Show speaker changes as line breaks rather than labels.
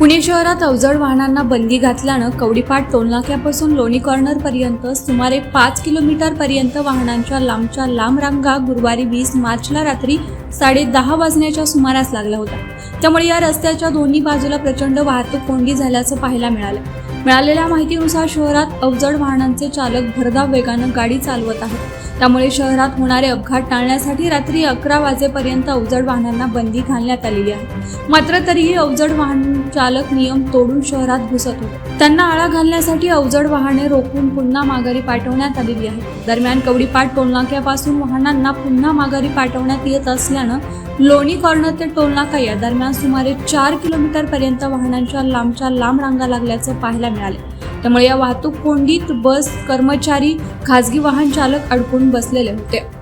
पुणे शहरात अवजड वाहनांना बंदी घातल्यानं कवडीपाट टोलनाक्यापासून लोणी कॉर्नर पर्यंत सुमारे पाच किलोमीटर पर्यंत वाहनांच्या लांबच्या लांब रांगा गुरुवारी वीस मार्चला रात्री साडे दहा वाजण्याच्या सुमारास लागला होता. त्यामुळे या रस्त्याच्या दोन्ही बाजूला प्रचंड वाहतूक कोंडी झाल्याचं पाहायला मिळालं. मिळालेल्या माहितीनुसार शहरात अवजड वाहनांचे चालक भरधाव वेगानं गाडी चालवत आहेत. त्यामुळे शहरात होणारे अपघात टाळण्यासाठी रात्री अकरा वाजेपर्यंत अवजड वाहनांना बंदी घालण्यात आलेली आहे. मात्र तरीही अवजड वाहन चालक नियम तोडून शहरात घुसत होते. त्यांना आळा घालण्यासाठी अवजड वाहने रोखून पुन्हा माघारी पाठवण्यात आलेली आहे दरम्यान कवडीपाट टोलनाक्यापासून वाहनांना पुन्हा माघारी पाठवण्यात येत असल्यानं लोणी कॉर्नर ते टोलनाका या दरम्यान सुमारे चार किलोमीटर पर्यंत वाहनांच्या लांबच्या लांब रांगा लागल्याचं पाहायला मिळाले. त्यामुळे या वाहतूक कोंडीत बस कर्मचारी खासगी वाहन चालक अडकून बसलेले होते.